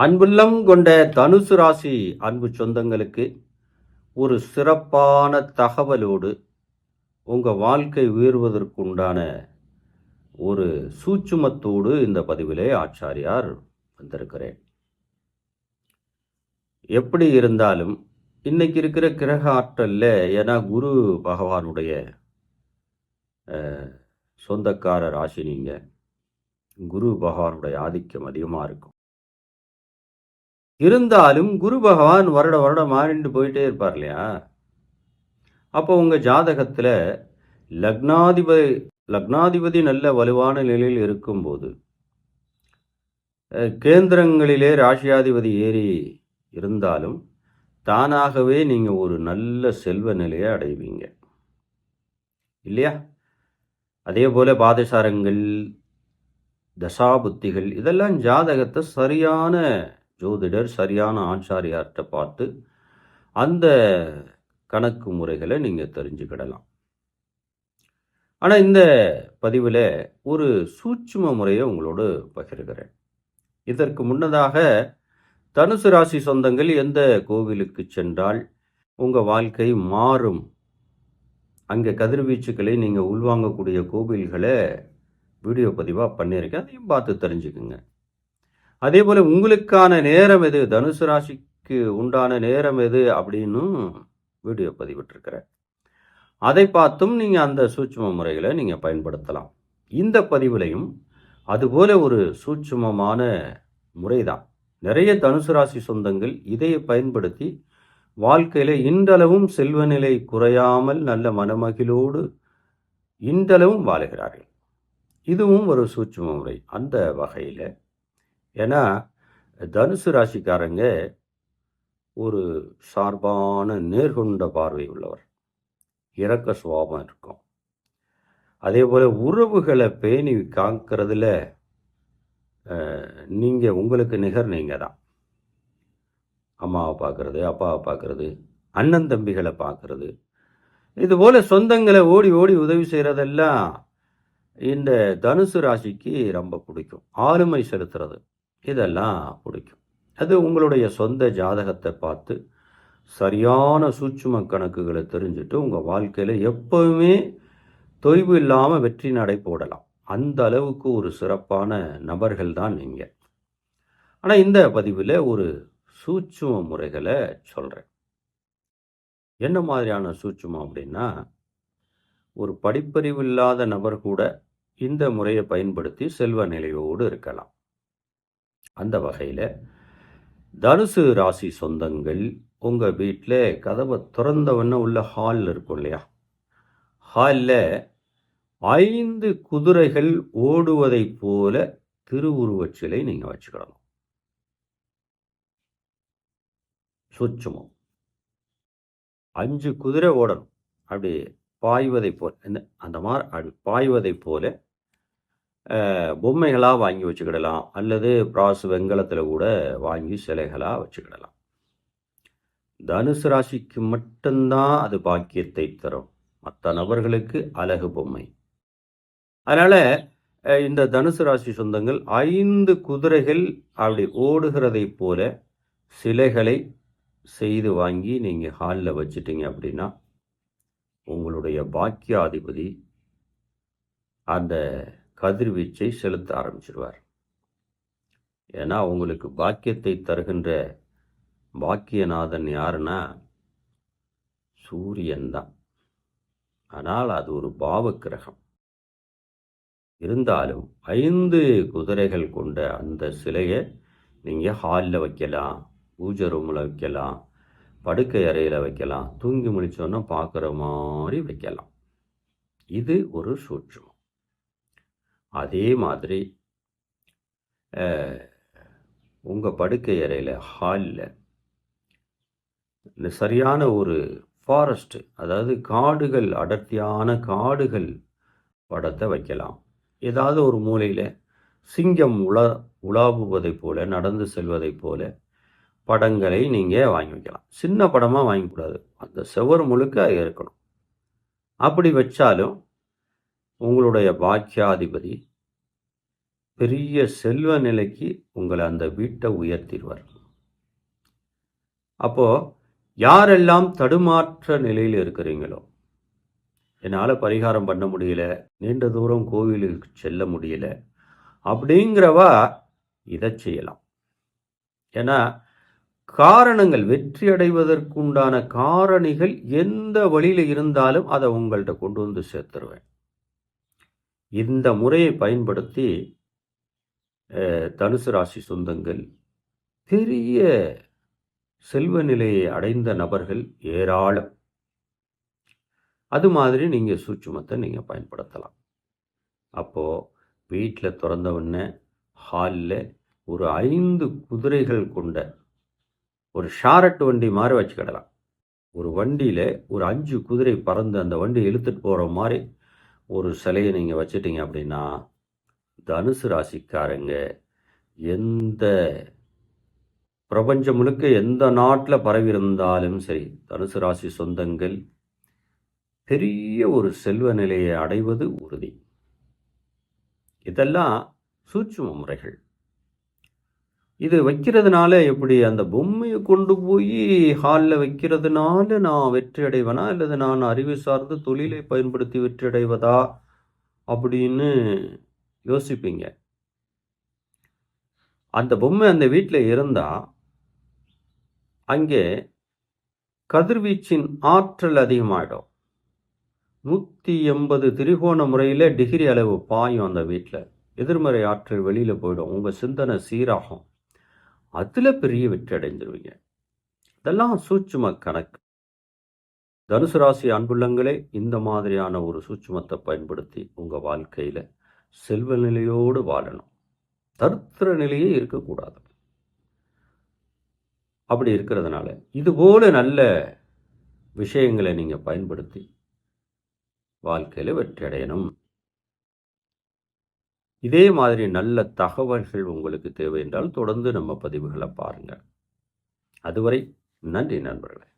அன்புள்ளம் கொண்ட தனுசு ராசி அன்பு சொந்தங்களுக்கு ஒரு சிறப்பான தகவலோடு உங்கள் வாழ்க்கை உயர்வதற்குண்டான ஒரு சூட்சுமத்தோடு இந்த பதிவிலே ஆச்சாரியார் வந்திருக்கிறேன். எப்படி இருந்தாலும் இன்னைக்கு இருக்கிற கிரக ஆற்றல்ல ஏன்னா குரு பகவானுடைய சொந்தக்கார ராசி நீங்கள் குரு பகவானுடைய ஆதிக்கம் அதிகமாக இருக்கும். இருந்தாலும் குரு பகவான் வருட வருடம் மாறிண்டு போயிட்டே இருப்பார் இல்லையா? அப்போ உங்கள் ஜாதகத்தில் லக்னாதிபதி லக்னாதிபதி நல்ல வலுவான நிலையில் இருக்கும்போது கேந்திரங்களிலே ராசியாதிபதி ஏறி இருந்தாலும் தானாகவே நீங்கள் ஒரு நல்ல செல்வ நிலையை அடைவீங்க. இல்லையா? அதே போல் பாதசாரங்கள் தசாபுத்திகள் இதெல்லாம் ஜாதகத்தை சரியான ஜோதிடர் சரியான ஆச்சாரியார்கிட்ட பார்த்து அந்த கணக்கு முறைகளை நீங்கள் தெரிஞ்சுக்கிடலாம். ஆனால் இந்த பதிவில் ஒரு சூட்சும முறையை உங்களோடு பகிர்கிறேன். இதற்கு முன்னதாக தனுசு ராசி சொந்தங்கள் எந்த கோவிலுக்கு சென்றால் உங்கள் வாழ்க்கை மாறும். அங்கே கதிர்வீச்சுக்களை நீங்கள் உள்வாங்கக்கூடிய கோவில்களை வீடியோ பதிவாக பண்ணியிருக்கேன் அதையும் பார்த்து தெரிஞ்சுக்குங்க. அதே போல் உங்களுக்கான நேரம் எது? தனுசு ராசிக்கு உண்டான நேரம் எது? அப்படின்னு வீடியோ பதிவிட்டிருக்கிறேன் அதை பார்த்தும் நீங்கள் அந்த சூட்சும முறைகளை நீங்கள் பயன்படுத்தலாம். இந்த பதிவிலையும் அதுபோல ஒரு சூட்சுமமான முறைதான். நிறைய தனுசு ராசி சொந்தங்கள் இதை பயன்படுத்தி வாழ்க்கையில் இன்றளவும் செல்வநிலை குறையாமல் நல்ல மனமகிழோடு இன்றளவும் வாழுகிறார்கள். இதுவும் ஒரு சூட்சும முறை. அந்த வகையில் ஏன்னா தனுசு ராசிக்காரங்க ஒரு சார்பான நேர்கொண்ட பார்வை உள்ளவர். இரக்க சுவாபம் இருக்கும். அதே போல் உறவுகளை பேணி காக்கிறதுல நீங்கள் உங்களுக்கு நிகர் நீங்கள் தான். அம்மாவை பார்க்குறது அப்பாவை பார்க்குறது அண்ணன் தம்பிகளை பார்க்குறது. இதுபோல் சொந்தங்களை ஓடி ஓடி உதவி செய்கிறதெல்லாம் இந்த தனுசு ராசிக்கு ரொம்ப பிடிக்கும். ஆளுமை செலுத்துறது. இதெல்லாம் பிடிக்கும். அது உங்களுடைய சொந்த ஜாதகத்தை பார்த்து சரியான சூட்சும கணக்குகளை தெரிஞ்சுட்டு உங்கள் வாழ்க்கையில் எப்பவுமே தொய்வு இல்லாமல் வெற்றி நடை போடலாம். அந்த அளவுக்கு ஒரு சிறப்பான நபர்கள் தான் நீங்கள் ஆனால் இந்த பதிவில் ஒரு சூட்சும முறைகளை சொல்கிறேன் என்ன மாதிரியான சூட்சுமம் அப்படின்னா ஒரு படிப்பறிவு இல்லாத நபர் கூட இந்த முறையை பயன்படுத்தி செல்வ நிலையோடு இருக்கலாம். அந்த வகையில் தனுசு ராசி சொந்தங்கள் உங்கள் வீட்டில் கதவை திறந்தவொன்னே உள்ள ஹால் இருக்கும் இல்லையா? ஹாலில் ஐந்து குதிரைகள் ஓடுவதைப் போல திருவுருவச் சிலை நீங்கள் வச்சுக்கிடணும் சூட்சுமம் அஞ்சு குதிரை ஓடணும். அப்படி பாய்வதைப் போல் அந்த மாதிரி அப்படி பாய்வதைப் போல பொம்மைகளாக வாங்கி வச்சுக்கிடலாம். அல்லது பிராஸ் வெங்கலத்தில் கூட வாங்கி சிலைகளாக வச்சுக்கிடலாம். தனுசு ராசிக்கு மட்டும்தான் அது பாக்கியத்தை தரும். மற்ற நபர்களுக்கு அழகு பொம்மை. அதனால் இந்த தனுசு ராசி சொந்தங்கள் ஐந்து குதிரைகள் அப்படி ஓடுகிறதைப் போல சிலைகளை செய்து வாங்கி நீங்கள் ஹாலில் வச்சிட்டீங்க அப்படின்னா உங்களுடைய பாக்கியாதிபதி அந்த கதிர்வீச்சை செலுத்த ஆரம்பிச்சிடுவார் ஏன்னா அவங்களுக்கு பாக்கியத்தை தருகின்ற பாக்கியநாதன் யாருன்னா சூரியன் தான். ஆனால் அது ஒரு பாவ கிரகம் இருந்தாலும் ஐந்து குதிரைகள் கொண்ட அந்த சிலையை நீங்கள் ஹாலில் வைக்கலாம் பூஜை ரூமில் வைக்கலாம் படுக்கை அறையில் வைக்கலாம் தூங்கி முடிச்சோன்னா பார்க்குற மாதிரி வைக்கலாம். இது ஒரு சூட்சம் அதே மாதிரி உங்கள் படுக்கை அறையில் ஹாலில் இந்த சரியான ஒரு ஃபாரஸ்ட்டு அதாவது காடுகள் அடர்த்தியான காடுகள் படத்தை வைக்கலாம். ஏதாவது ஒரு மூலையில் சிங்கம் உலா உலாவுவதைப் போல் நடந்து செல்வதைப் போல் படங்களை நீங்கள் வாங்கி வைக்கலாம். சின்ன படமாக வாங்கிக்கூடாது அந்த செவர் முழுக்க இருக்கணும். அப்படி வச்சாலும் உங்களுடைய பாக்கியாதிபதி பெரிய செல்வ நிலைக்கு உங்களை அந்த வீட்டை உயர்த்திடுவார். அப்போ யாரெல்லாம் தடுமாற்ற நிலையில் இருக்கிறீங்களோ என்னால் பரிகாரம் பண்ண முடியல நீண்ட தூரம் கோவிலுக்கு செல்ல முடியல அப்படிங்கிறவா இதை செய்யலாம். ஏன்னா காரணங்கள் வெற்றி அடைவதற்குண்டான காரணிகள் எந்த வழியில் இருந்தாலும் அதை உங்கள்கிட்ட கொண்டு வந்து சேர்த்துருவேன். இந்த முறையை பயன்படுத்தி தனுசு ராசி சொந்தங்கள் பெரிய செல்வ நிலையை அடைந்த நபர்கள் ஏராளம். அது மாதிரி நீங்கள் சூட்சுமத்தை நீங்கள் பயன்படுத்தலாம். அப்போது வீட்டில் திறந்த உடனே ஹாலில் ஒரு ஐந்து குதிரைகள் கொண்ட ஒரு ஷாரட் வண்டி மாதிரி வச்சுக்கிடலாம். ஒரு வண்டியில் ஒரு அஞ்சு குதிரை பறந்து அந்த வண்டி இழுத்துட்டு போகிற மாதிரி ஒரு சிலையை நீங்கள் வச்சிட்டீங்க அப்படின்னா தனுசு ராசிக்காரங்க எந்த பிரபஞ்சம் முழுக்க எந்த நாட்டில் பரவி இருந்தாலும் சரி தனுசு ராசி சொந்தங்கள் பெரிய ஒரு செல்வ நிலையை அடைவது உறுதி. இதெல்லாம் சூட்சும முறைகள். இது வைக்கிறதுனால எப்படி அந்த பொம்மையை கொண்டு போய் ஹாலில் வைக்கிறதுனால நான் வெற்றி அடைவனா அல்லது நான் அறிவு சார்ந்த தொழிலை பயன்படுத்தி வெற்றி அடைவதா அப்படின்னு யோசிப்பீங்க. அந்த பொம்மை அந்த வீட்டில் இருந்தால் அங்கே கதிர்வீச்சின் ஆற்றல் அதிகமாகிடும் நூற்றி எண்பது திரிகோண முறையில் டிகிரி அளவு பாயும் அந்த வீட்டில். எதிர்மறை ஆற்றல் வெளியில் போயிடும். உங்கள் சிந்தனை சீராகும். அதில் பெரிய வெற்றி அடைந்துருவீங்க. இதெல்லாம் சூட்சும கணக்கு. தனுசு ராசி அன்புள்ளங்களே இந்த மாதிரியான ஒரு சூட்சுமத்தை பயன்படுத்தி உங்கள் வாழ்க்கையில் செல்வ நிலையோடு வாழணும். தருத்திர நிலையே இருக்கக்கூடாது. அப்படி இருக்கிறதுனால இதுபோல நல்ல விஷயங்களை நீங்கள் பயன்படுத்தி வாழ்க்கையில் வெற்றி அடையணும். இதே மாதிரி நல்ல தகவல்கள் உங்களுக்கு தேவை என்றால் தொடர்ந்து நம்ம பதிவுகளை பாருங்கள். அதுவரை நன்றி நண்பர்களே.